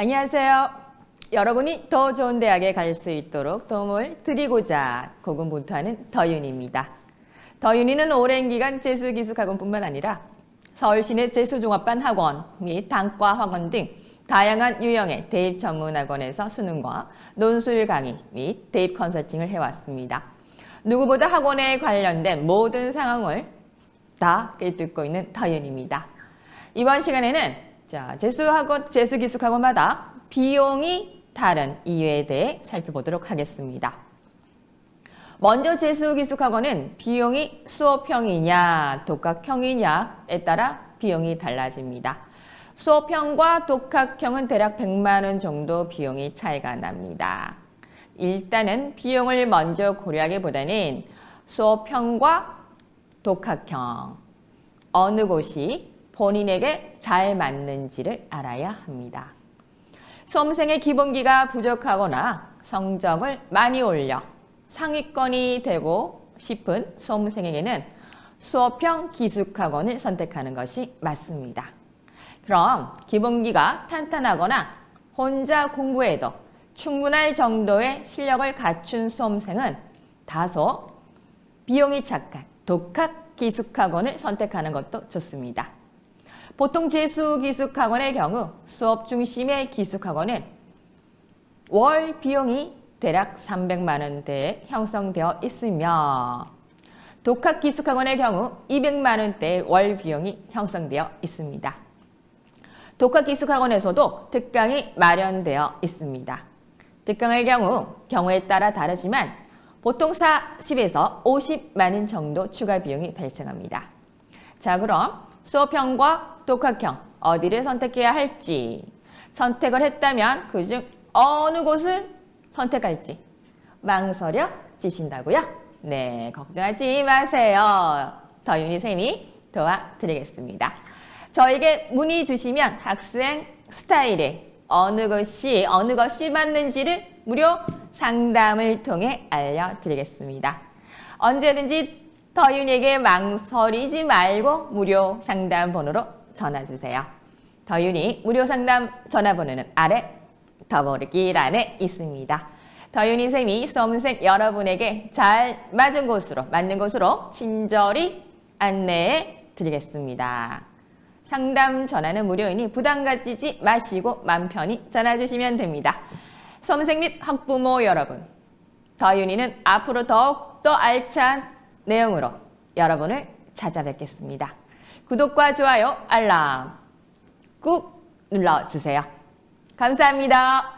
안녕하세요. 여러분이 더 좋은 대학에 갈 수 있도록 도움을 드리고자 고군분투하는 더윤입니다. 더윤이는 오랜 기간 재수기숙학원뿐만 아니라 서울시내 재수종합반 학원 및 단과 학원 등 다양한 유형의 대입 전문 학원에서 수능과 논술 강의 및 대입 컨설팅을 해왔습니다. 누구보다 학원에 관련된 모든 상황을 다 꿰뚫고 있는 더윤입니다. 이번 시간에는 자, 재수학원, 재수기숙학원마다 비용이 다른 이유에 대해 살펴보도록 하겠습니다. 먼저 재수기숙학원은 비용이 수업형이냐, 독학형이냐에 따라 비용이 달라집니다. 수업형과 독학형은 대략 100만 원 정도 비용이 차이가 납니다. 일단은 비용을 먼저 고려하기보다는 수업형과 독학형 어느 곳이 본인에게 잘 맞는지를 알아야 합니다. 수험생의 기본기가 부족하거나 성적을 많이 올려 상위권이 되고 싶은 수험생에게는 수업형 기숙학원을 선택하는 것이 맞습니다. 그럼 기본기가 탄탄하거나 혼자 공부해도 충분할 정도의 실력을 갖춘 수험생은 다소 비용이 착한 독학 기숙학원을 선택하는 것도 좋습니다. 보통 재수 기숙학원의 경우 수업 중심의 기숙학원은 월 비용이 대략 300만 원대에 형성되어 있으며 독학 기숙학원의 경우 200만 원대의 월 비용이 형성되어 있습니다. 독학 기숙학원에서도 특강이 마련되어 있습니다. 특강의 경우 경우에 따라 다르지만 보통 40에서 50만 원 정도 추가 비용이 발생합니다. 자, 그럼 수업형과 독학형 어디를 선택해야 할지 선택을 했다면 그중 어느 곳을 선택할지 망설여 지신다고요? 네, 걱정하지 마세요. 더윤희 쌤이 도와드리겠습니다. 저에게 문의 주시면 학생 스타일에 어느 것이 어느 것이 맞는지를 무료 상담을 통해 알려드리겠습니다. 언제든지 더윤에게 망설이지 말고 무료 상담 번호로 전화 주세요. 더윤이 무료 상담 전화번호는 아래 더보기란에 있습니다. 더윤이 쌤이 수험생 여러분에게 잘 맞은 곳으로 맞는 곳으로 친절히 안내해 드리겠습니다. 상담 전화는 무료이니 부담 가지지 마시고 맘 편히 전화 주시면 됩니다. 수험생 및 학부모 여러분, 더윤이는 앞으로 더욱더 알찬 내용으로 여러분을 찾아뵙겠습니다. 구독과 좋아요, 알람 꾹 눌러주세요. 감사합니다.